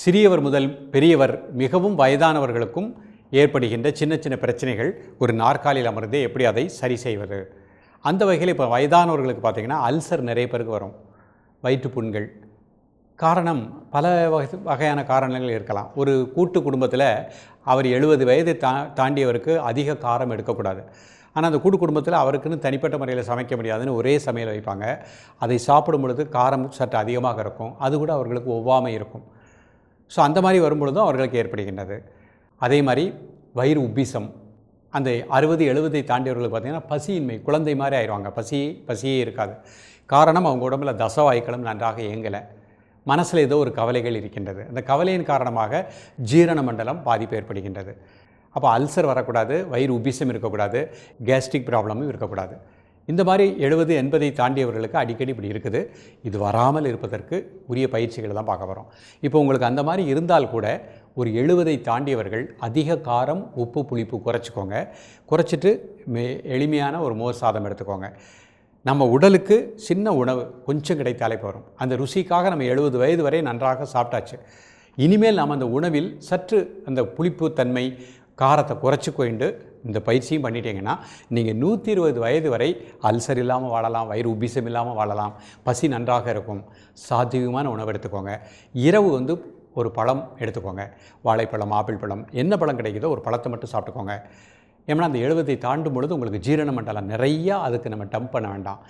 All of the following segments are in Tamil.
சிறியவர் முதல் பெரியவர் மிகவும் வயதானவர்களுக்கும் ஏற்படுகின்ற சின்ன சின்ன பிரச்சனைகள் ஒரு நாற்காலியில் அமர்ந்து எப்படி அதை சரி செய்வது? அந்த வகையில் இப்போ வயதானவர்களுக்கு பார்த்திங்கன்னா அல்சர் நிறைய பேருக்கு வரும். வயிற்றுப்புண்கள் காரணம் பல வகை வகையான காரணங்கள் இருக்கலாம். ஒரு கூட்டு குடும்பத்தில் அவர் எழுபது வயதை தா தாண்டியவருக்கு அதிக காரம் எடுக்கக்கூடாது. ஆனால் அந்த கூட்டு குடும்பத்தில் அவருக்குன்னு தனிப்பட்ட முறையில் சமைக்க முடியாதுன்னு ஒரே சமையல் வைப்பாங்க. அதை சாப்பிடும் பொழுது காரம் சற்று அதிகமாக இருக்கும். அது கூட அவர்களுக்கு ஒவ்வாமை இருக்கும். ஸோ அந்த மாதிரி வரும்பொழுதும் அவர்களுக்கு ஏற்படுகின்றது. அதே மாதிரி வயிறு உப்பிசம். அந்த அறுபது எழுபதை தாண்டியவர்களுக்கு பார்த்திங்கன்னா பசியின்மை குழந்தை மாதிரி ஆயிடுவாங்க. பசி பசியே இருக்காது. காரணம் அவங்க உடம்புல தசவாய்க்களும் நன்றாக இயங்கலை. மனசில் ஏதோ ஒரு கவலைகள் இருக்கின்றது. அந்த கவலையின் காரணமாக ஜீரண மண்டலம் பாதிப்பு ஏற்படுகின்றது. அப்போ அல்சர் வரக்கூடாது வயிறு உபிசம் இருக்கக்கூடாது கேஸ்ட்ரிக் ப்ராப்ளமும் இருக்கக்கூடாது. இந்த மாதிரி எழுபது எண்பதை தாண்டியவர்களுக்கு அடிக்கடி இப்படி இருக்குது. இது வராமல் இருப்பதற்கு உரிய பயிற்சிகளை தான் பார்க்க போகிறோம் இப்போ உங்களுக்கு அந்த மாதிரி இருந்தால் கூட ஒரு எழுபதை தாண்டியவர்கள் அதிக காரம் உப்பு புளிப்பு குறைச்சிக்கோங்க. குறைச்சிட்டு மே எளிமையான ஒரு மோர் சாதம் எடுத்துக்கோங்க. நம்ம உடலுக்கு சின்ன உணவு கொஞ்சம் கிடைத்தாலே போகிறோம் அந்த ருசிக்காக நம்ம எழுபது வயது வரை நன்றாக சாப்பிட்டாச்சு. இனிமேல் நாம் அந்த உணவில் சற்று அந்த புளிப்பு தன்மை காரத்தை குறைச்சி கொண்டு இந்த பயிற்சியும் பண்ணிட்டீங்கன்னா நீங்கள் நூற்றி இருபது வயது வரை அல்சர் இல்லாமல் வாழலாம் வயிறு உபிசம் இல்லாமல் வாழலாம் பசி நன்றாக இருக்கும் சாத்தியமான உணவு எடுத்துக்கோங்க. இரவு வந்து ஒரு பழம் எடுத்துக்கோங்க. வாழைப்பழம் ஆப்பிள் பழம் என்ன பழம் கிடைக்குதோ ஒரு பழத்தை மட்டும் சாப்பிட்டுக்கோங்க. ஏன்னா அந்த எழுபதை தாண்டும் பொழுது உங்களுக்கு ஜீரண மண்டலம் நிறையா அதுக்கு நம்ம டம்ப் பண்ண வேண்டாம்.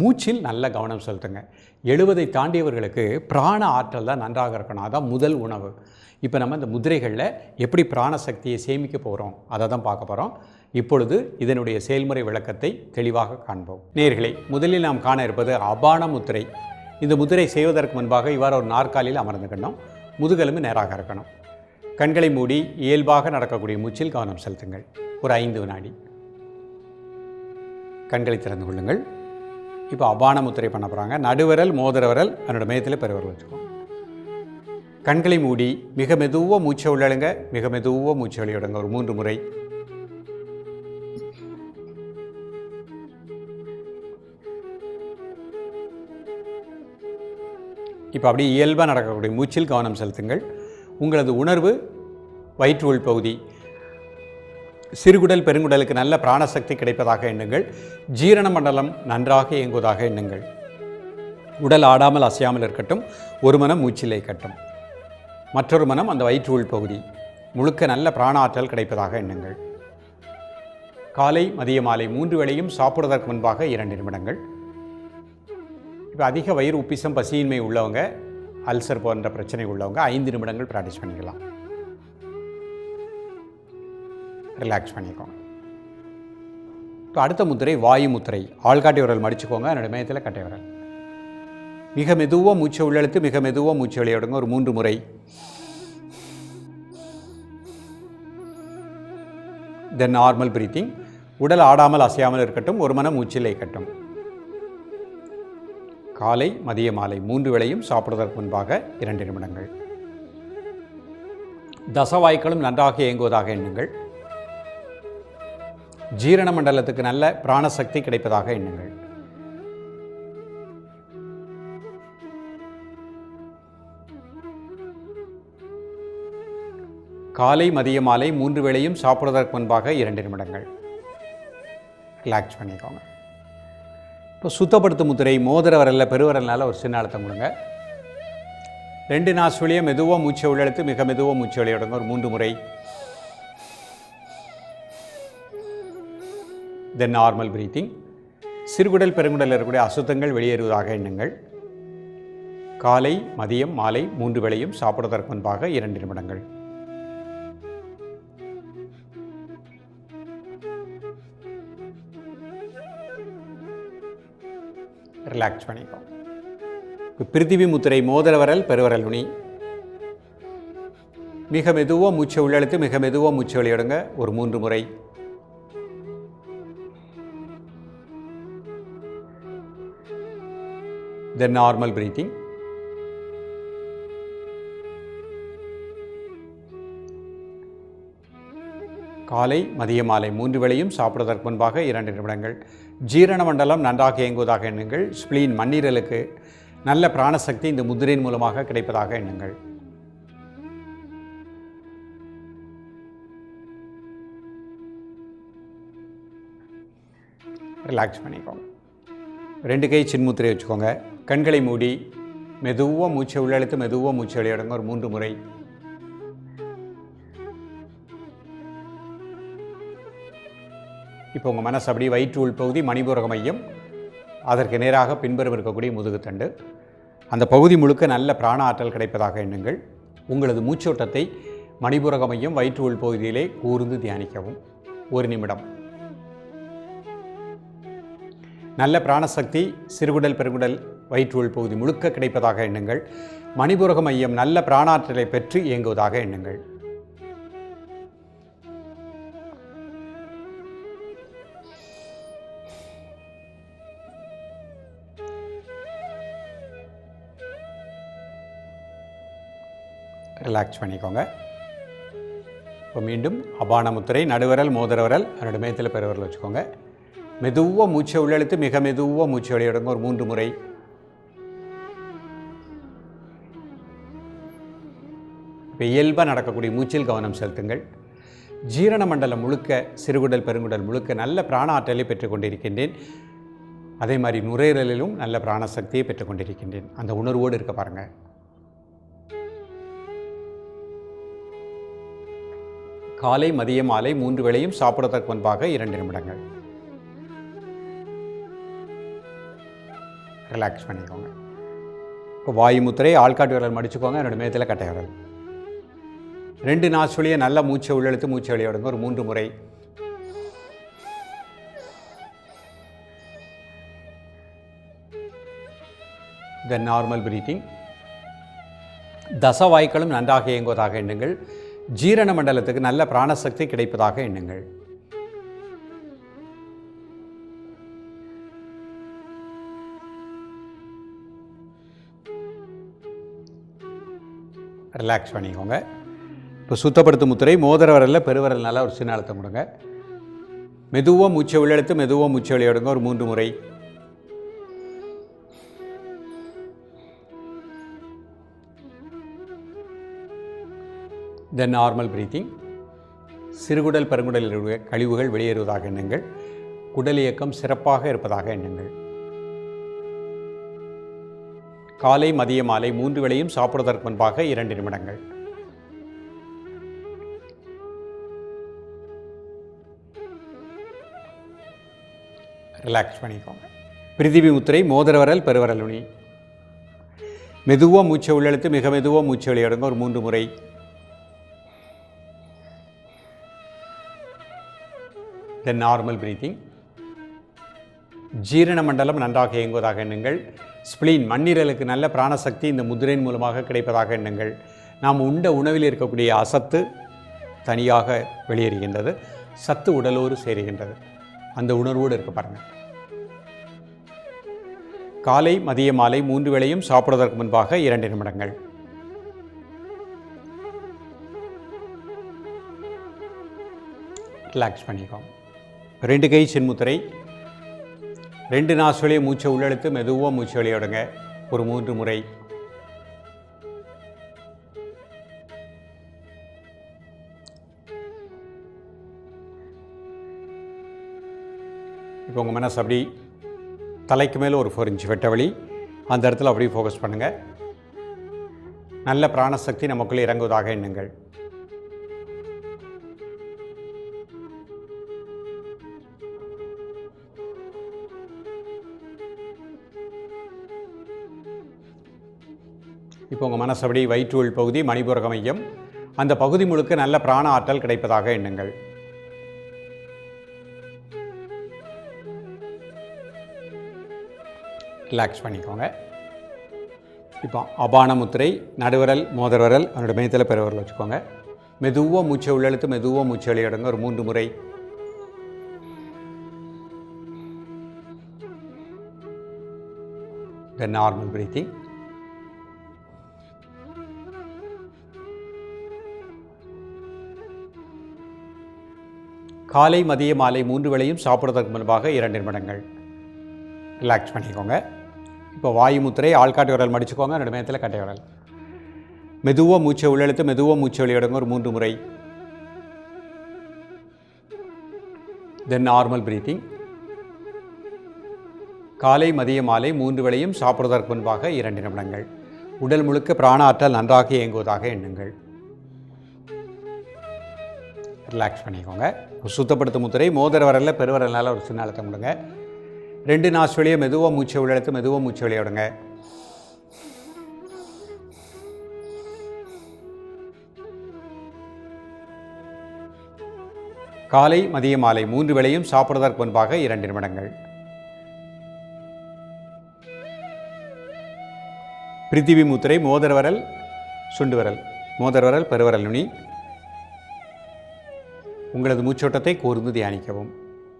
மூச்சில் நல்ல கவனம் செலுத்துங்க. எழுபதை தாண்டியவர்களுக்கு பிராண ஆற்றல் தான் நன்றாக இருக்கணும். அதான் முதல் உணவு. இப்போ நம்ம இந்த முதிரைகளில் எப்படி பிராண சக்தியை சேமிக்க போகிறோம் அதை தான் பார்க்க போகிறோம் இப்பொழுது இதனுடைய செயல்முறை விளக்கத்தை தெளிவாக காண்போம். நேர்களை முதலில் நாம் காண இருப்பது அபான முத்திரை இந்த முதிரை செய்வதற்கு முன்பாக இவ்வாறு ஒரு நாற்காலியில் அமர்ந்துக்கணும் முதுகெலும்பு நேராக இருக்கணும். கண்களை மூடி இயல்பாக நடக்கக்கூடிய மூச்சில் கவனம் செலுத்துங்கள். ஒரு ஐந்து வினாடி. கண்களை திறந்து கொள்ளுங்கள். இப்போ அபான முத்திரை பண்ண போகிறாங்க நடுவிரல் மோதிர விரல் அதனோட மையத்தில் பெருவிரல் வச்சுக்கோங்க. கண்களை மூடி மிக மெதுவாக மூச்சை உள்ளழுங்க. மிக மெதுவாக மூச்சை வெளியிடுங்க. ஒரு மூன்று முறை. இப்போ அப்படியே இயல்பாக நடக்கக்கூடிய மூச்சில் கவனம் செலுத்துங்கள். உங்களது உணர்வு வயிற்று உள் பகுதி. சிறுகுடல் பெருங்குடலுக்கு நல்ல பிராணசக்தி கிடைப்பதாக எண்ணுங்கள். ஜீரண மண்டலம் நன்றாக இயங்குவதாக எண்ணுங்கள். உடல் ஆடாமல் அசையாமல் இருக்கட்டும். ஒரு மனம் மூச்சிலே கட்டும். மற்றொரு மனம் அந்த வயிற்று உள் பகுதி. முழுக்க நல்ல பிராண ஆற்றல் கிடைப்பதாக எண்ணுங்கள். காலை மதிய மாலை மூன்று வேளையும் சாப்பிடுவதற்கு முன்பாக இரண்டு நிமிடங்கள். இப்போ அதிக வயிறு உப்பிசம் பசியின்மை உள்ளவங்க அல்சர் போன்ற பிரச்சனை உள்ளவங்க ஐந்து நிமிடங்கள் ப்ராக்டிஸ் பண்ணிக்கலாம். ரிலாக்ஸ் பண்ணிக்கோங்க. இப்போ அடுத்த முத்திரை வாயு முத்திரை. ஆள்காட்டி விரல் மடிச்சுக்கோங்க என்னோட மையத்தில் கட்டை விரல். மிக மெதுவாக மூச்சை உள்ளெழுத்து மிக மெதுவாக மூச்சு வெளியிடுங்க ஒரு மூன்று முறை. தென் நார்மல் பிரீத்திங் உடல் ஆடாமல் அசையாமல் இருக்கட்டும் ஒரு மனம் மூச்சில் இருக்கட்டும். காலை மதிய மாலை மூன்று வேளையும் சாப்பிடுவதற்கு முன்பாக இரண்டு நிமிடங்கள். தசவாய்க்களும் நன்றாக இயங்குவதாக எண்ணுங்கள். ஜீரண மண்டலத்துக்கு நல்ல பிராணசக்தி கிடைப்பதாக எண்ணுங்கள். காலை மதிய மாலை மூன்று வேளையும் சாப்பிடுவதற்கு முன்பாக இரண்டு நிமிடங்கள். ரிலாக்ஸ் பண்ணிக்கோங்க. இப்போ சுத்தப்படுத்தும் முத்திரை மோதிர வரல பெருவரல்னால ஒரு சின்ன அழுத்தம் கொடுங்க. ரெண்டு நாசுவலியும் மெதுவாக மூச்சை உள்ளெடுத்து மிக மெதுவாக மூச்சை வெளியிடுங்க ஒரு மூன்று முறை. தென் நார்மல் பிரீத்திங் சிறுகுடல் பெருங்குடல் இருக்கக்கூடிய அசுத்தங்கள் வெளியேறுவதாக எண்ணுங்கள். காலை மதியம் மாலை மூன்று வேளையும் சாப்பிடுவதற்கு முன்பாக இரண்டு நிமிடங்கள். ரிலாக்ஸ் பண்ணிக்கோ. பிரித்திவி முத்திரை மோதிர வரல் பெருவரல் நுனி. மிக மெதுவாக மூச்சை உள்ளழுத்து மிக மெதுவாக மூச்சை வெளியிடுங்க. ஒரு மூன்று முறை. தென் நார்மல் பிரீத்திங் காலை மதிய மாலை மூன்று வேளையும் சாப்பிடுவதற்கு முன்பாக இரண்டு நிமிடங்கள். ஜீரண மண்டலம் நன்றாக இயங்குவதாக எண்ணுங்கள். ஸ்பிளீன் மண்ணீரலுக்கு நல்ல பிராணசக்தி இந்த முதிரையின் மூலமாக கிடைப்பதாக எண்ணுங்கள். ரிலாக்ஸ் பண்ணிக்கோங்க. ரெண்டு கை சின்முத்திரை வச்சுக்கோங்க. கண்களை மூடி மெதுவாக மூச்சை உள்ளெழுத்து மெதுவாக மூச்சை வெளியிடுங்க. ஒரு மூன்று முறை. இப்போ உங்கள் மனசு அப்படி வயிற்று உள்பகுதி மணிபுரக மையம். அதற்கு நேராக பின்புறம் இருக்கக்கூடிய முதுகுத்தண்டு அந்த பகுதி முழுக்க நல்ல பிராண ஆற்றல் கிடைப்பதாக எண்ணுங்கள். உங்களது மூச்சோட்டத்தை மணிபுரக மையம் வயிற்று உள்பகுதியிலே கூர்ந்து தியானிக்கவும். ஒரு நிமிடம். நல்ல பிராணசக்தி சிறுகுடல் பெருங்குடல் வயிற்று உள்பகுதி முழுக்க கிடைப்பதாக எண்ணுங்கள். மணிபுரக மையம் நல்ல பிராணாற்றலை பெற்று இயங்குவதாக எண்ணுங்கள். ரிலாக்ஸ் பண்ணிக்கோங்க. இப்போ மீண்டும் அபான முத்திரை நடுவரல் மோதிரவரல் அதோட மேத்தில் பெருவரல் வச்சுக்கோங்க. மெதுவாக மூச்சை உள்ளெழுத்து மிக மெதுவாக மூச்சை வெளியிடுங்க ஒரு மூன்று முறை. இப்போ இயல்பாக நடக்கக்கூடிய மூச்சில் கவனம் செலுத்துங்கள். ஜீரண மண்டலம் முழுக்க சிறுகுடல் பெருங்குடல் முழுக்க நல்ல பிராண ஆற்றலை பெற்றுக்கொண்டிருக்கின்றேன் அதே மாதிரி நுரையீரலிலும் நல்ல பிராணசக்தியை பெற்றுக்கொண்டிருக்கின்றேன் அந்த உணர்வோடு இருக்க பாருங்கள் காலை மதிய மாலை மூன்று வேளையும் சாப்பிடுவதற்கு முன்பாக இரண்டு நிமிடங்கள். ரிலாக்ஸ் பண்ணிக்கோங்க. இப்போ வாயு முத்திரை ஆள்காட்டு விரல் மடிச்சுக்கோங்க. என்னோட மேத்தில் கட்டை விரல். ரெண்டு நாசுலியை நல்ல மூச்சை உள்ளெழுத்து மூச்சை வெளியிடுங்க. ஒரு மூன்று முறை. தென் நார்மல் பிரீத்திங் தசவாய்க்களும் நன்றாக இயங்குவதாக எண்ணுங்கள். ஜீரண மண்டலத்துக்கு நல்ல பிராணசக்தி கிடைப்பதாக எண்ணுங்கள். ரிலாக்ஸ் பண்ணிக்கோங்க. இப்போ சுத்தப்படுத்தும் முத்திரை மோதிர வரலில் பெருவரல் நல்லா ஒரு சின்ன அழுத்தம் கொடுங்க. மெதுவாக மூச்சை உள்ளெடுத்து மெதுவாக மூச்சை வெளியிடுங்க ஒரு மூன்று முறை. தென் நார்மல் பிரீத்திங் சிறுகுடல் பெருங்குடலில் கழிவுகள் வெளியேறுவதாக எண்ணுங்கள். குடல் இயக்கம் சிறப்பாக இருப்பதாக எண்ணுங்கள். காலை மதிய மாலை மூன்று வேளையும் சாப்பிடுவதற்கு முன்பாக இரண்டு நிமிடங்கள். ரிலாக்ஸ் பண்ணிக்கோங்க. பிரிதிவி முத்திரை மோதிரவரல் பெருவரல் நுனி. மெதுவாக மூச்சை உள்ளெழுத்து மிக மெதுவாக மூச்சை வெளியிடுங்க. ஒரு மூன்று முறை தென் நார்மல் பிரீத்திங் ஜீரண மண்டலம் நன்றாக இயங்குவதாக எண்ணுங்கள். ஸ்பிளீன் மண்ணீரலுக்கு நல்ல பிராணசக்தி இந்த முதிரையின் மூலமாக கிடைப்பதாக எண்ணுங்கள். நாம் உண்ட உணவில் இருக்கக்கூடிய அசத்து தனியாக வெளியேறுகின்றது. சத்து உடலோடு சேருகின்றது. அந்த உணர்வோடு இருக்க பாருங்கள் காலை மதிய மாலை மூன்று வேளையும் சாப்பிடுவதற்கு முன்பாக இரண்டு நிமிடங்கள். ரிலாக்ஸ் பண்ணிக்கோங்க. ரெண்டு கை சின்முத்திரை ரெண்டு நாசுலையை மூச்சை உள்ளெழுத்து மெதுவாக மூச்சு வெளியிடுங்க ஒரு மூன்று முறை. இப்போ உங்கள் மனசு அப்படி தலைக்கு மேலே ஒரு ஃபோர் இன்ச் வெட்ட வழி அந்த இடத்துல அப்படியே ஃபோக்கஸ் பண்ணுங்கள் நல்ல பிராணசக்தி நமக்குள்ளே இறங்குவதாக எண்ணுங்கள். இப்போ உங்கள் மனசபடி வயிற்று உள் பகுதி மணிபுரக மையம். அந்த பகுதி முழுக்க நல்ல பிராண ஆற்றல் கிடைப்பதாக எண்ணுங்கள். ரிலாக்ஸ் பண்ணிக்கோங்க. இப்போ அபான முத்திரை நடுவரல் மோதர்வரல் அவனுடைய மையத்தில் பெருவரல் வச்சுக்கோங்க. மெதுவாக மூச்சை உள்ளெழுத்து மெதுவாக மூச்சை வெளியிடுங்க. ஒரு மூன்று முறை. நார்மல் பிரீத்திங் காலை மதிய மாலை மூன்று வேளையும் சாப்பிடுவதற்கு முன்பாக இரண்டு நிமிடங்கள். ரிலாக்ஸ் பண்ணிக்கோங்க. இப்போ வாயு முத்திரை ஆள்காட்டு விரல் மடிச்சுக்கோங்க. ரெண்டு நேரத்தில் கட்டை விரல். மெதுவாக மூச்சை உள்ளெழுத்து மெதுவாக மூச்சை வெளியிடுங்க ஒரு மூன்று முறை. தென் நார்மல் பிரீத்திங் காலை மதிய மாலை மூன்று வேளையும் சாப்பிடுவதற்கு முன்பாக இரண்டு நிமிடங்கள். உடல் முழுக்க பிராண ஆற்றல் நன்றாக இயங்குவதாக எண்ணுங்கள். ரிலாக்ஸ் பண்ணிக்கோங்க. சுத்தப்படுத்தும் முத்திரை மோதிர வரல பெருவரலால் ஒரு சின்ன அழுத்தம் கொடுங்க. ரெண்டு நாஸ் மெதுவாக மூச்சை உள்ளெடுத்து மெதுவாக மூச்சை வெளியே விடுங்க. காலை மதிய மாலை மூன்று வேளையும் சாப்பிடுவதற்கு முன்பாக இரண்டு நிமிடங்கள். பிரித்திவி முத்திரை மோதர் வரல் சுண்டு வரல். மோதர் வரல் பெருவரல் நுனி. உங்களது மூச்சோட்டத்தை கூர்ந்து தியானிக்கவும்.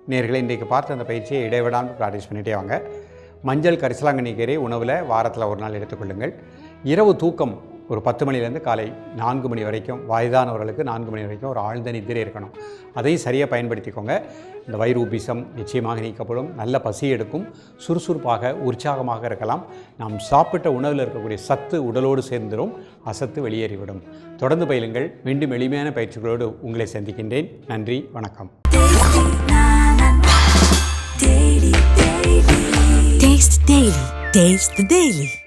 நேர்களை இன்றைக்கு பார்த்த அந்த பயிற்சியை இடைவிடாமல் ப்ராக்டிஸ் பண்ணிட்டே வாங்க. மஞ்சள் கரிசலாங்கண்ணி கீரை உணவில் வாரத்தில் ஒரு நாள் எடுத்துக்கொள்ளுங்கள். இரவு தூக்கம் ஒரு பத்து மணிலேருந்து காலை நான்கு மணி வரைக்கும் வயதானவர்களுக்கு நான்கு மணி வரைக்கும் ஒரு ஆழ்ந்த நிதிரை இருக்கணும். அதையும் சரியாக பயன்படுத்திக்கோங்க. இந்த வயிறு உபிசம் நிச்சயமாக நீக்கப்படும். நல்ல பசி எடுக்கும். சுறுசுறுப்பாக உற்சாகமாக இருக்கலாம். நாம் சாப்பிட்ட உணவில் இருக்கக்கூடிய சத்து உடலோடு சேர்ந்துடும் அசத்து வெளியேறிவிடும். தொடர்ந்து பயிலுங்கள். மீண்டும் எளிமையான பயிற்சிகளோடு உங்களை சந்திக்கின்றேன். நன்றி. வணக்கம். Taste Daily. Taste the Daily.